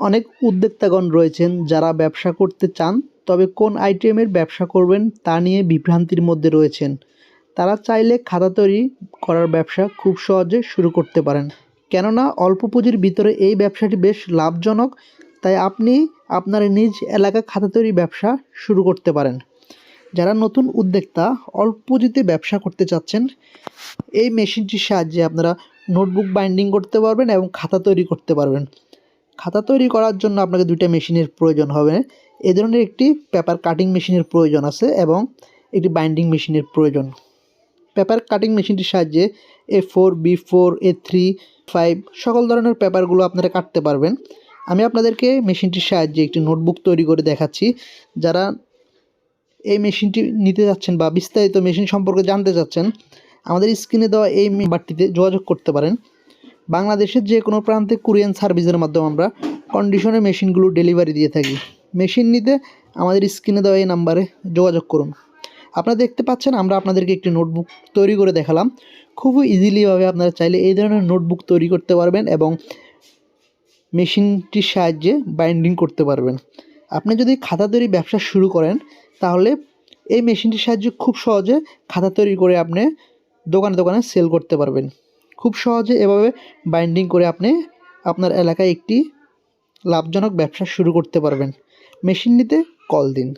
অনেক উদ্যোক্তাগণ রয়েছেন যারা ব্যবসা করতে চান, তবে কোন আইটেমের ব্যবসা করবেন তা নিয়ে বিভ্রান্তির মধ্যে রয়েছেন। তারা চাইলে খাতা তৈরি করার ব্যবসা খুব সহজে শুরু করতে পারেন। কেননা অল্প পুঁজির ভিতরে এই ব্যবসাটি বেশ লাভজনক, তাই আপনি আপনার নিজ এলাকা খাতা তৈরি ব্যবসা শুরু করতে পারেন। যারা নতুন উদ্যোক্তা, অল্প পুঁজিতে ব্যবসা করতে চাচ্ছেন, এই মেশিনটির সাহায্যে আপনারা নোটবুক বাইন্ডিং করতে পারবেন এবং খাতা তৈরি করতে পারবেন। খাতা তৈরি করার জন্য আপনাকে দুইটা মেশিনের প্রয়োজন হবে। এ ধরনের একটি পেপার কাটিং মেশিনের প্রয়োজন আছে এবং একটি বাইন্ডিং মেশিনের প্রয়োজন। পেপার কাটিং মেশিনটির সাহায্যে A four, B four, A three, five সকল ধরনের পেপারগুলো আপনারা কাটতে পারবেন। আমি আপনাদেরকে মেশিনটির সাহায্যে একটি নোটবুক তৈরি করে দেখাচ্ছি। যারা এই মেশিনটি নিতে যাচ্ছেন বা বিস্তারিত মেশিন সম্পর্কে জানতে চাচ্ছেন, আমাদের স্ক্রিনে দেওয়া এই নাম্বারটিতে যোগাযোগ করতে পারেন। বাংলাদেশের যে কোনো প্রান্তে কুরিয়ান সার্ভিসের মাধ্যমে আমরা কন্ডিশনে মেশিনগুলো ডেলিভারি দিয়ে থাকি। মেশিন নিতে আমাদের স্ক্রিনে দেওয়া এই নাম্বারে যোগাযোগ করুন। আপনারা দেখতে পাচ্ছেন, আমরা আপনাদেরকে একটি নোটবুক তৈরি করে দেখালাম। খুবই ইজিলিভাবে আপনারা চাইলে এই ধরনের নোটবুক তৈরি করতে পারবেন এবং মেশিনটির সাহায্যে বাইন্ডিং করতে পারবেন। আপনি যদি খাতা তৈরি ব্যবসা শুরু করেন, তাহলে এই মেশিনটির সাহায্যে খুব সহজে খাতা তৈরি করে আপনি দোকানে দোকানে সেল করতে পারবেন। খুব সহজে এভাবে বাইন্ডিং করে আপনি আপনার এলাকায় একটি লাভজনক ব্যবসা শুরু করতে পারবেন। মেশিন নিতে কল দিন।